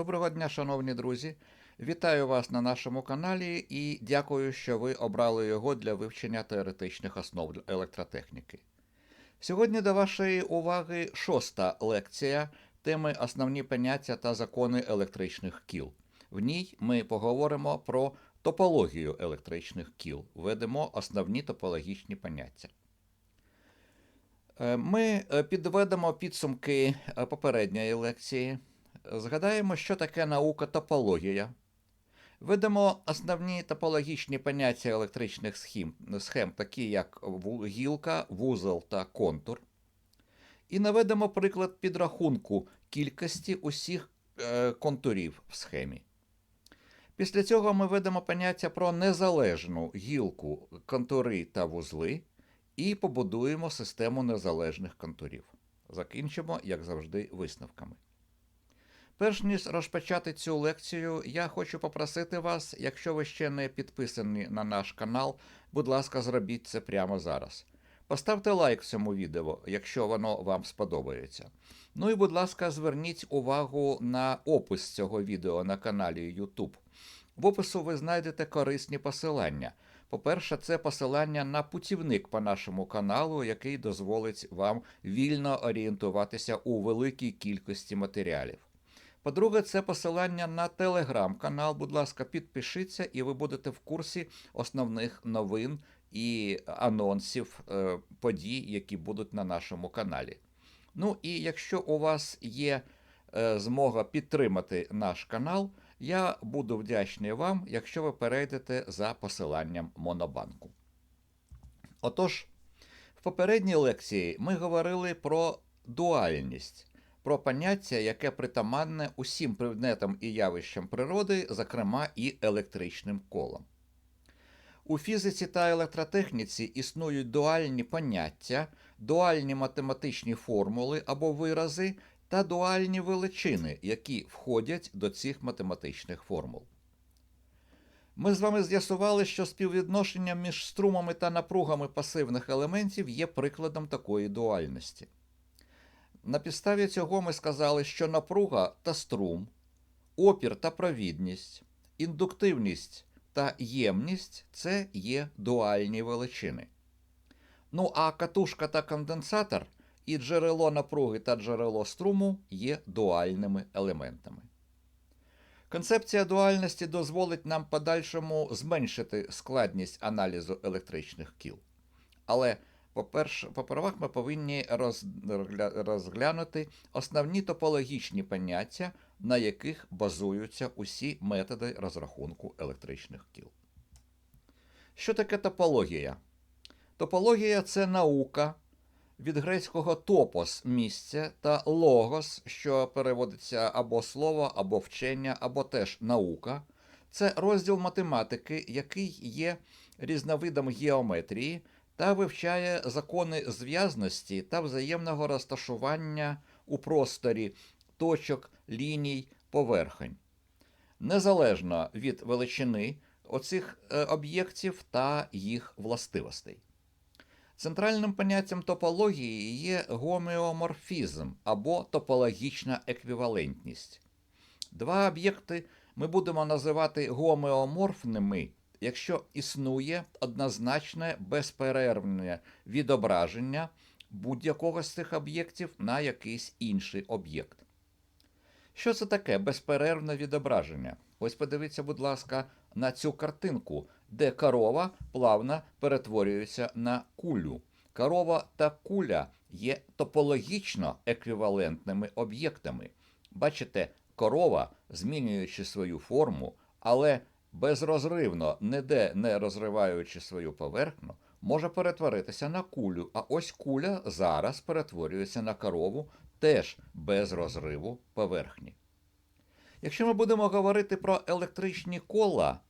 Доброго дня, шановні друзі! Вітаю вас на нашому каналі і дякую, що ви обрали його для вивчення теоретичних основ електротехніки. Сьогодні до вашої уваги шоста лекція теми Основні поняття та закони електричних кіл. В ній ми поговоримо про топологію електричних кіл, введемо основні топологічні поняття. Е, Ми е, підведемо підсумки е, попередньої лекції. Згадаємо, що таке наука топологія. Видамо основні топологічні поняття електричних схем, схем такі як гілка, вузол та контур. І наведемо приклад підрахунку кількості усіх е, контурів в схемі. Після цього ми ведемо поняття про незалежну гілку, контури та вузли і побудуємо систему незалежних контурів. Закінчимо, як завжди, висновками. Перш ніж розпочати цю лекцію, я хочу попросити вас, якщо ви ще не підписані на наш канал, будь ласка, зробіть це прямо зараз. Поставте лайк цьому відео, якщо воно вам сподобається. Ну і, будь ласка, зверніть увагу на опис цього відео на каналі YouTube. В опису ви знайдете корисні посилання. По-перше, це посилання на путівник по нашому каналу, який дозволить вам вільно орієнтуватися у великій кількості матеріалів. По-друге, це посилання на телеграм-канал. Будь ласка, підпишіться, і ви будете в курсі основних новин і анонсів е, подій, які будуть на нашому каналі. Ну і якщо у вас є е, змога підтримати наш канал, я буду вдячний вам, якщо ви перейдете за посиланням Монобанку. Отож, в попередній лекції ми говорили про дуальність про поняття, яке притаманне усім предметам і явищам природи, зокрема і електричним колам. У фізиці та електротехніці існують дуальні поняття, дуальні математичні формули або вирази та дуальні величини, які входять до цих математичних формул. Ми з вами з'ясували, що співвідношення між струмами та напругами пасивних елементів є прикладом такої дуальності. На підставі цього ми сказали, що напруга та струм, опір та провідність, індуктивність та ємність це є дуальні величини. Ну а катушка та конденсатор і джерело напруги та джерело струму є дуальними елементами. Концепція дуальності дозволить нам подальшому зменшити складність аналізу електричних кіл. Але по-перше, попервах ми повинні розглянути основні топологічні поняття, на яких базуються усі методи розрахунку електричних кіл. Що таке топологія? Топологія це наука від грецького топос місце та логос, що переводиться або слово, або вчення, або теж наука. Це розділ математики, який є різновидом геометрії та вивчає закони зв'язності та взаємного розташування у просторі точок, ліній, поверхень, незалежно від величини оцих е, об'єктів та їх властивостей. Центральним поняттям топології є гомеоморфізм або топологічна еквівалентність. Два об'єкти ми будемо називати гомеоморфними якщо існує однозначне безперервне відображення будь-якого з цих об'єктів на якийсь інший об'єкт. Що це таке безперервне відображення? Ось подивіться, будь ласка, на цю картинку, де корова плавно перетворюється на кулю. Корова та куля є топологічно еквівалентними об'єктами. Бачите, корова, змінюючи свою форму, але безрозривно, ніде не розриваючи свою поверхню, може перетворитися на кулю. А ось куля зараз перетворюється на корову теж без розриву поверхні. Якщо ми будемо говорити про електричні кола,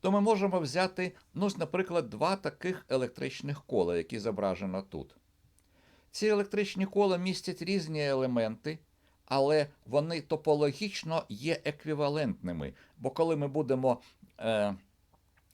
то ми можемо взяти, ну, наприклад, два таких електричних кола, які зображено тут. Ці електричні кола містять різні елементи, але вони топологічно є еквівалентними. Бо коли ми будемо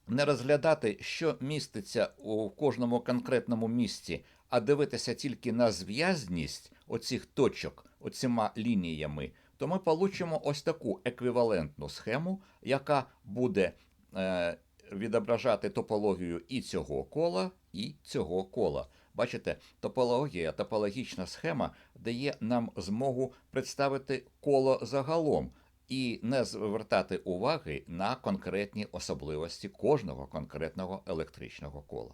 не розглядати, що міститься у кожному конкретному місці, а дивитися тільки на зв'язність оцих точок, оціма лініями, то ми получимо ось таку еквівалентну схему, яка буде е, відображати топологію і цього кола, і цього кола. Бачите, топологія, топологічна схема дає нам змогу представити коло загалом і не звертати уваги на конкретні особливості кожного конкретного електричного кола.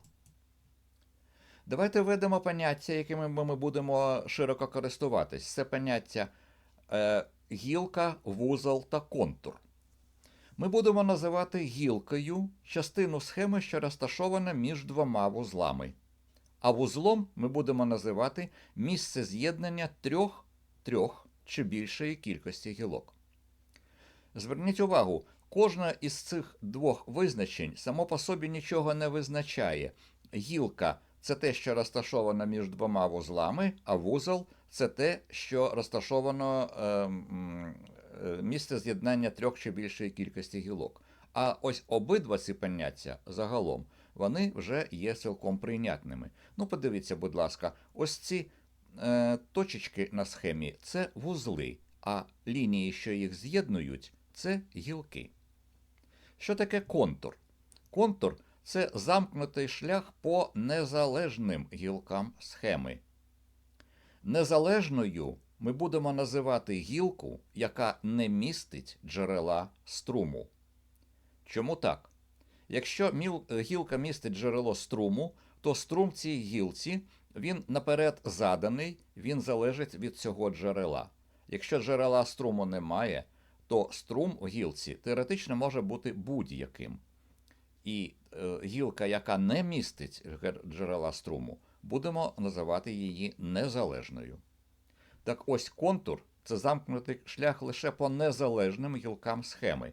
Давайте введемо поняття, якими ми будемо широко користуватись. Це поняття е, гілка, вузол та контур. Ми будемо називати гілкою частину схеми, що розташована між двома вузлами. А вузлом ми будемо називати місце з'єднання трьох, трьох чи більшої кількості гілок. Зверніть увагу, кожна із цих двох визначень само по собі нічого не визначає. Гілка це те, що розташовано між двома вузлами, а вузол це те, що розташовано е, е, місце з'єднання трьох чи більшої кількості гілок. А ось обидва ці поняття загалом вони вже є цілком прийнятними. Ну, подивіться, будь ласка, ось ці е, точечки на схемі це вузли, а лінії, що їх з'єднують, це гілки. Що таке контур? Контур це замкнутий шлях по незалежним гілкам схеми. Незалежною ми будемо називати гілку, яка не містить джерела струму. Чому так? Якщо гілка містить джерело струму, то струм цій гілці він наперед заданий, він залежить від цього джерела. Якщо джерела струму немає, то струм у гілці теоретично може бути будь-яким. І е, гілка, яка не містить джерела струму, будемо називати її незалежною. Так ось контур це замкнутий шлях лише по незалежним гілкам схеми.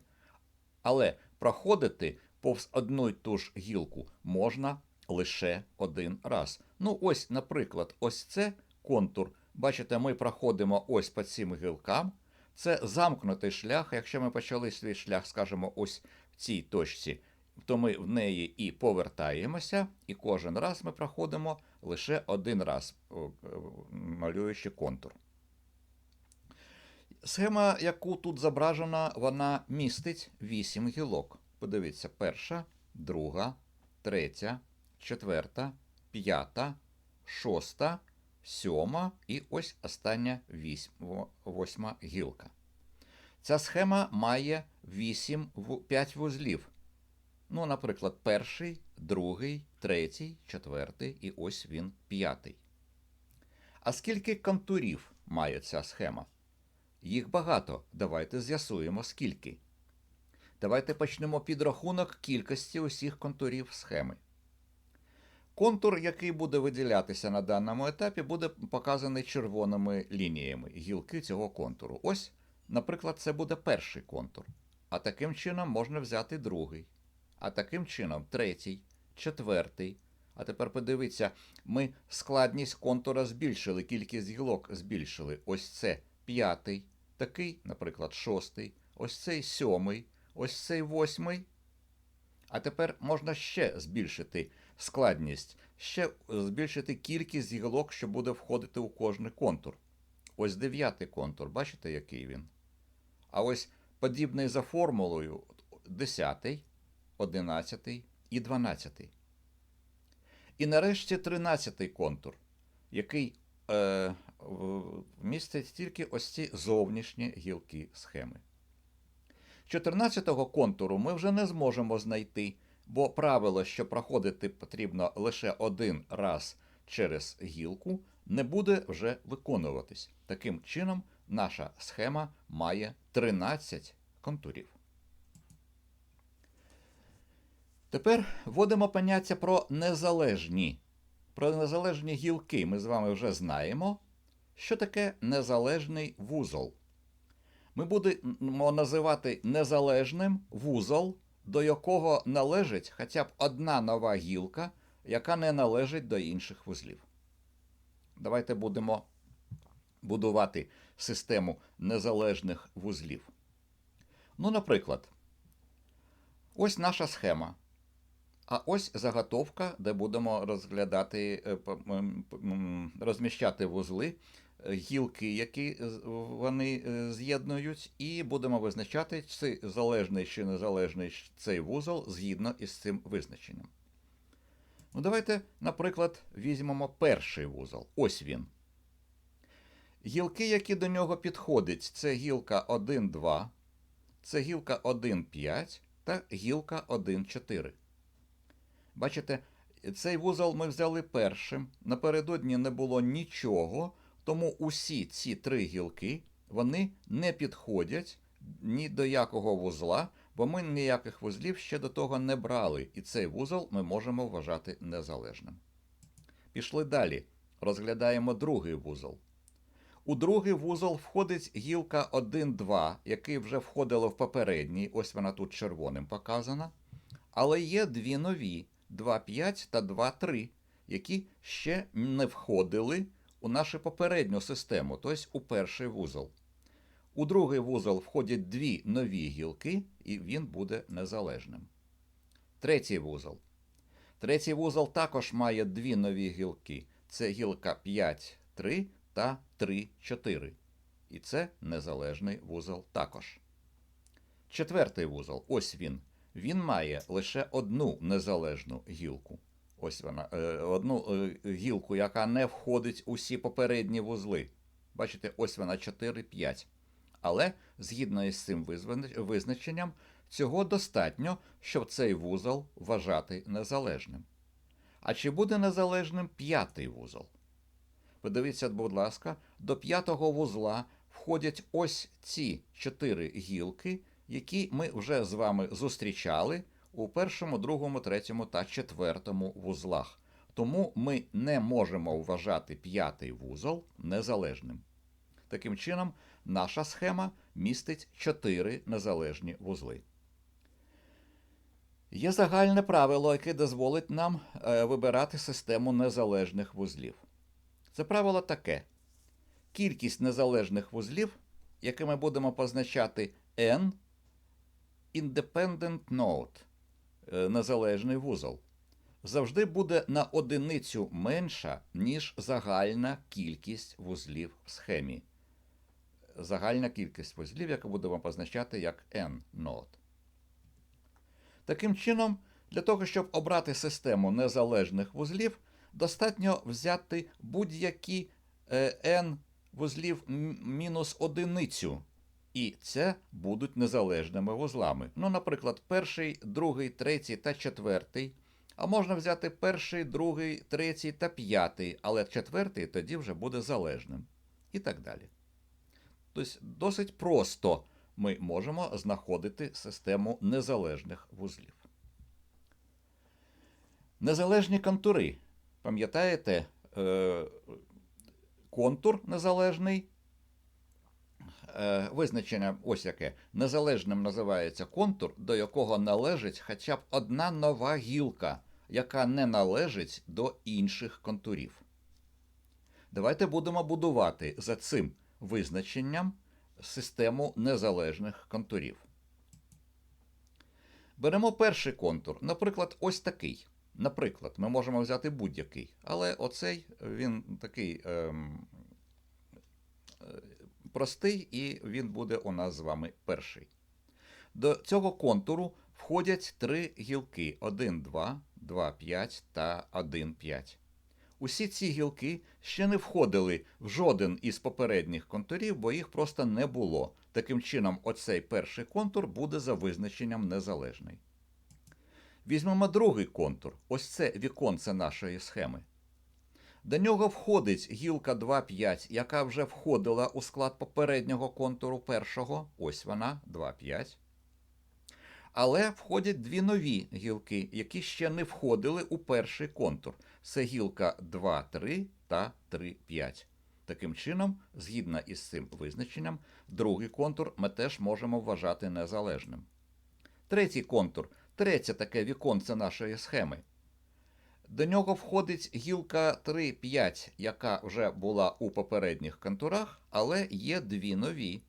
Але проходити повз одну й ту ж гілку можна лише один раз. Ну, ось, наприклад, ось це контур. Бачите, ми проходимо ось по цим гілкам. Це замкнутий шлях. Якщо ми почали свій шлях, скажімо, ось в цій точці, то ми в неї і повертаємося, і кожен раз ми проходимо лише один раз, малюючи контур. Схема, яку тут зображена, вона містить 8 гілок. Подивіться, перша, друга, третя, четверта, п'ята, шоста, сьома і ось остання восьма гілка. Ця схема має 8, 5 вузлів. Ну, наприклад, перший, другий, третій, четвертий і ось він п'ятий. А скільки контурів має ця схема? Їх багато. Давайте з'ясуємо скільки. Давайте почнемо підрахунок кількості усіх контурів схеми. Контур, який буде виділятися на даному етапі, буде показаний червоними лініями гілки цього контуру. Ось, наприклад, це буде перший контур. А таким чином можна взяти другий. А таким чином третій, четвертий. А тепер подивіться, ми складність контура збільшили, кількість гілок збільшили. Ось це п'ятий, такий, наприклад, шостий, ось цей сьомий, ось цей восьмий. А тепер можна ще збільшити складність, ще збільшити кількість гілок, що буде входити у кожний контур. Ось дев'ятий контур, бачите, який він? А ось подібний за формулою десятий, одинадцятий і дванадцятий. І нарешті тринадцятий контур, який е, містить тільки ось ці зовнішні гілки схеми. 14-го контуру ми вже не зможемо знайти, бо правило, що проходити потрібно лише один раз через гілку, не буде вже виконуватись. Таким чином, наша схема має 13 контурів. Тепер вводимо поняття про незалежні. Про незалежні гілки ми з вами вже знаємо. Що таке незалежний вузол? Ми будемо називати незалежним вузол, до якого належить хоча б одна нова гілка, яка не належить до інших вузлів. Давайте будемо будувати систему незалежних вузлів. Ну, наприклад, ось наша схема. А ось заготовка, де будемо розглядати, е, розміщати вузли гілки, які вони е, з'єднують, і будемо визначати, чи залежний чи незалежний цей вузол згідно із цим визначенням. Ну, давайте, наприклад, візьмемо перший вузол. Ось він. Гілки, які до нього підходять, це гілка 1, 2, це гілка 1, 5 та гілка 1, 4. Бачите, цей вузол ми взяли першим. Напередодні не було нічого, тому усі ці три гілки вони не підходять ні до якого вузла, бо ми ніяких вузлів ще до того не брали, і цей вузол ми можемо вважати незалежним. Пішли далі. Розглядаємо другий вузол. У другий вузол входить гілка 1-2, який вже входило в попередній, ось вона тут червоним показана. Але є дві нові 2.5 та 2.3, які ще не входили у нашу попередню систему, тобто у перший вузол. У другий вузол входять дві нові гілки, і він буде незалежним. Третій вузол. Третій вузол також має дві нові гілки. Це гілка 5.3 та 3.4. І це незалежний вузол також. Четвертий вузол ось він. Він має лише одну незалежну гілку. Ось вона, е, одну е, гілку, яка не входить у всі попередні вузли. Бачите, ось вона 4-5. Але згідно із цим визначенням, цього достатньо, щоб цей вузол вважати незалежним. А чи буде незалежним п'ятий вузол? Подивіться, будь ласка, до п'ятого вузла входять ось ці чотири гілки, які ми вже з вами зустрічали у першому, другому, третьому та четвертому вузлах. Тому ми не можемо вважати п'ятий вузол незалежним. Таким чином, наша схема містить чотири незалежні вузли. Є загальне правило, яке дозволить нам е, вибирати систему незалежних вузлів. Це правило таке: кількість незалежних вузлів, якими будемо позначати n, independent node, незалежний вузол, завжди буде на одиницю менша, ніж загальна кількість вузлів в схемі. Загальна кількість вузлів, яку будемо позначати як n нод. Таким чином, для того, щоб обрати систему незалежних вузлів, достатньо взяти будь-які е, n вузлів мінус одиницю. І це будуть незалежними вузлами. Ну, наприклад, перший, другий, третій та четвертий. А можна взяти перший, другий, третій та п'ятий, але четвертий тоді вже буде залежним. І так далі. Тобто досить просто ми можемо знаходити систему незалежних вузлів. Незалежні контури. Пам'ятаєте, е, контур незалежний. Е, визначення ось яке. Незалежним називається контур, до якого належить хоча б одна нова гілка, яка не належить до інших контурів. Давайте будемо будувати за цим визначенням систему незалежних контурів. Беремо перший контур, наприклад, ось такий. Наприклад, ми можемо взяти будь-який, але оцей він такий ем, е, простий, і він буде у нас з вами перший. До цього контуру входять три гілки: 1, 2, 2, 5 та 1, 5. Усі ці гілки ще не входили в жоден із попередніх контурів, бо їх просто не було. Таким чином, оцей перший контур буде за визначенням незалежний. Візьмемо другий контур. Ось це віконце нашої схеми. До нього входить гілка 2,5, яка вже входила у склад попереднього контуру першого. Ось вона, 2,5. Але входять дві нові гілки, які ще не входили у перший контур. Це гілка 2,3 та 3,5. Таким чином, згідно із цим визначенням, другий контур ми теж можемо вважати незалежним. Третій контур третє таке віконце нашої схеми. До нього входить гілка 3,5, яка вже була у попередніх контурах, але є дві нові.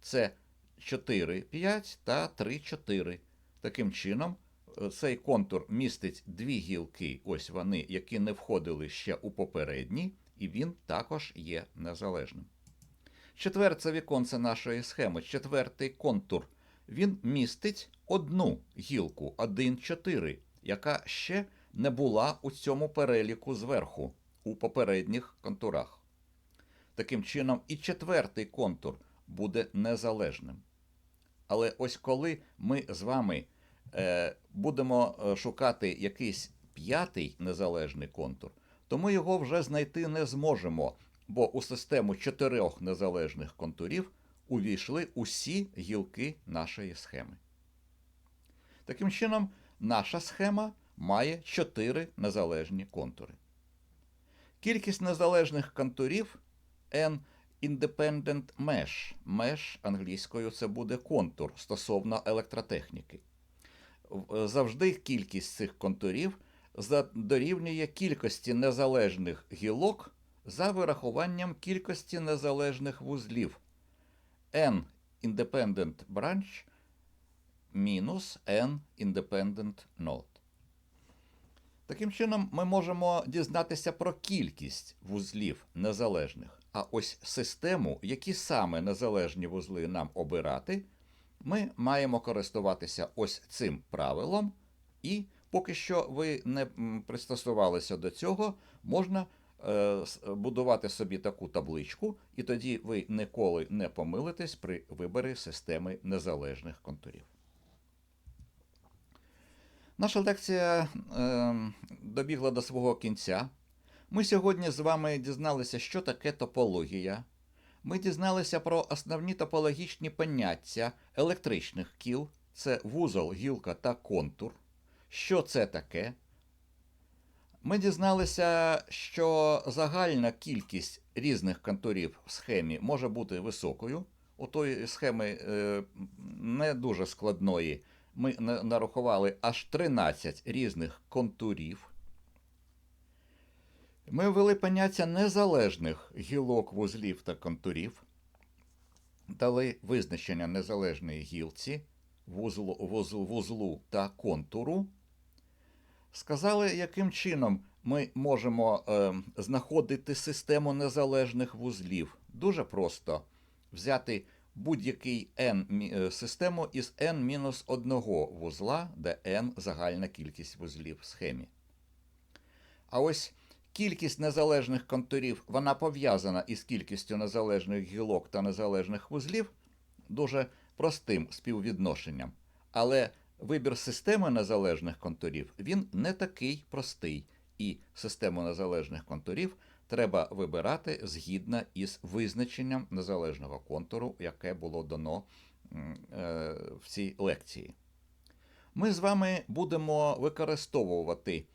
Це 4,5 та 3,4. Таким чином, е, цей контур містить дві гілки, ось вони, які не входили ще у попередній, і він також є незалежним. Четверте віконце нашої схеми, четвертий контур, він містить одну гілку 1,4, яка ще не була у цьому переліку зверху, у попередніх контурах. Таким чином, і четвертий контур буде незалежним. Але ось коли ми з вами е, будемо е, шукати якийсь п'ятий незалежний контур, то ми його вже знайти не зможемо, бо у систему чотирьох незалежних контурів увійшли усі гілки нашої схеми. Таким чином, наша схема має чотири незалежні контури. Кількість незалежних контурів n Independent Mesh. Mesh англійською це буде контур стосовно електротехніки. Завжди кількість цих контурів дорівнює кількості незалежних гілок за вирахуванням кількості незалежних вузлів. N Independent Branch мінус N Independent Node. Таким чином, ми можемо дізнатися про кількість вузлів незалежних, а ось систему, які саме незалежні вузли нам обирати, ми маємо користуватися ось цим правилом, і поки що ви не пристосувалися до цього, можна е, будувати собі таку табличку, і тоді ви ніколи не помилитесь при виборі системи незалежних контурів. Наша лекція е, добігла до свого кінця. Ми сьогодні з вами дізналися, що таке топологія. Ми дізналися про основні топологічні поняття електричних кіл це вузол, гілка та контур. Що це таке? Ми дізналися, що загальна кількість різних контурів в схемі може бути високою. У тої схеми е, не дуже складної ми нарахували аж 13 різних контурів. Ми ввели поняття незалежних гілок, вузлів та контурів, дали визначення незалежної гілці, вузлу, вузлу, вузлу та контуру. Сказали, яким чином ми можемо е, знаходити систему незалежних вузлів. Дуже просто взяти будь-який n е, систему із n-1 вузла, де n загальна кількість вузлів в схемі. А ось кількість незалежних контурів вона пов'язана із кількістю незалежних гілок та незалежних вузлів дуже простим співвідношенням. Але вибір системи незалежних контурів він не такий простий, і систему незалежних контурів треба вибирати згідно із визначенням незалежного контуру, яке було дано е, в цій лекції. Ми з вами будемо використовувати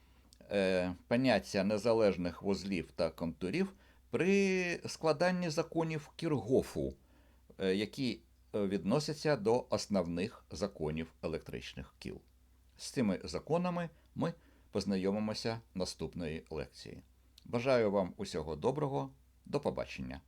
е, поняття незалежних вузлів та контурів при складанні законів Кіргофу, е, які відносяться до основних законів електричних кіл. З цими законами ми познайомимося наступної лекції. Бажаю вам усього доброго, до побачення!